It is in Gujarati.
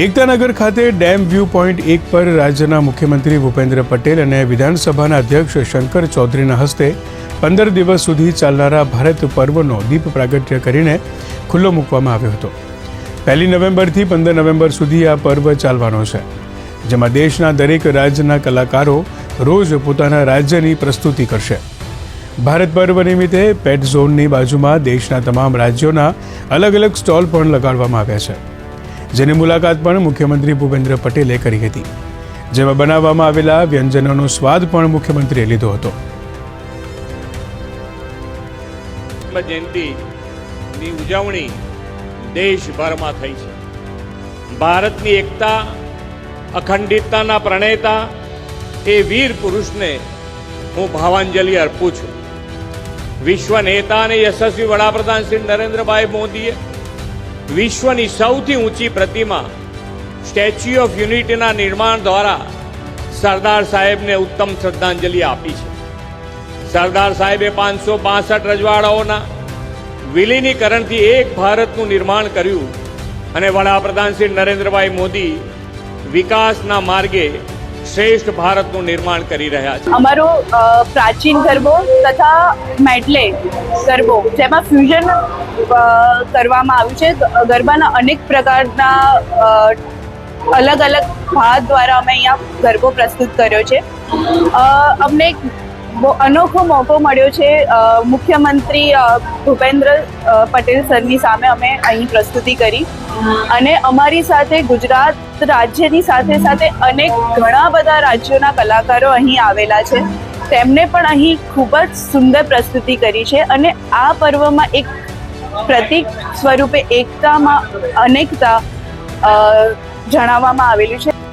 એકતાનગર ખાતે ડેમ વ્યૂ પોઈન્ટ એક પર રાજ્યના મુખ્યમંત્રી ભૂપેન્દ્ર પટેલ અને વિધાનસભાના અધ્યક્ષ શંકર ચૌધરીના હસ્તે પંદર દિવસ સુધી ચાલનારા ભારત પર્વનો દીપ પ્રાગટ્ય કરીને ખુલ્લો મૂકવામાં આવ્યો હતો. પહેલી નવેમ્બરથી પંદર નવેમ્બર સુધી આ પર્વ ચાલવાનો છે, જેમાં દેશના દરેક રાજ્યના કલાકારો રોજ પોતાના રાજ્યની પ્રસ્તુતિ કરશે. ભારત પર્વ નિમિત્તે પેટ ઝોનની બાજુમાં દેશના તમામ રાજ્યોના અલગ અલગ સ્ટોલ પણ લગાડવામાં આવ્યા છે. જેની મુલાકાત પણ મુખ્યમંત્રી ભૂપેન્દ્ર પટેલે કરી હતી. જેમાં બનાવવામાં આવેલા વ્યંજનોનો સ્વાદ પણ મુખ્યમંત્રીએ લીધો હતો. જયંતિની ઉજવણી દેશભરમાં થઈ છે. ભારતની એકતા, અખંડિતતાના પ્રણેતા એ વીર પુરુષને હું ભાવાંજલિ અર્પું છું. વિશ્વ નેતા અને યશસ્વી વડાપ્રધાન શ્રી નરેન્દ્રભાઈ મોદીએ વિશ્વની સૌથી ઊંચી પ્રતિમા સ્ટેચ્યુ ઓફ યુનિટીના નિર્માણ દ્વારા સરદાર સાહેબને ઉત્તમ શ્રદ્ધાંજલિ આપી છે. સરદાર સાહેબે પાંચસો બાસઠ રજવાડાઓના વિલીનીકરણથી એક ભારતનું નિર્માણ કર્યું અને વડાપ્રધાન શ્રી નરેન્દ્રભાઈ મોદી વિકાસના માર્ગે શ્રેષ્ઠ ભારતનું નિર્માણ કરી રહ્યા છે. અમારો પ્રાચીન ગરબો તથા મેટલે ગરબો, જેમાં ફ્યુઝન કરવામાં આવ્યું છે. ગરબાના અનેક પ્રકારના અલગ અલગ ભાત દ્વારા અમે અહીંયા ગરબો પ્રસ્તુત કર્યો છે. અમને અનોખો મોકો મળ્યો છે. મુખ્યમંત્રી ભૂપેન્દ્ર પટેલ સરની સામે અમે અહીં પ્રસ્તુતિ કરી. અને અમારી સાથે ગુજરાત રાજ્યની સાથે સાથે અનેક ઘણા બધા રાજ્યોના કલાકારો અહીં આવેલા છે. તેમને પણ અહીં ખૂબ જ સુંદર પ્રસ્તુતિ કરી છે અને આ પર્વમાં એક પ્રતિક સ્વરૂપે એકતામાં અનેકતા જણાવવામાં આવેલું છે.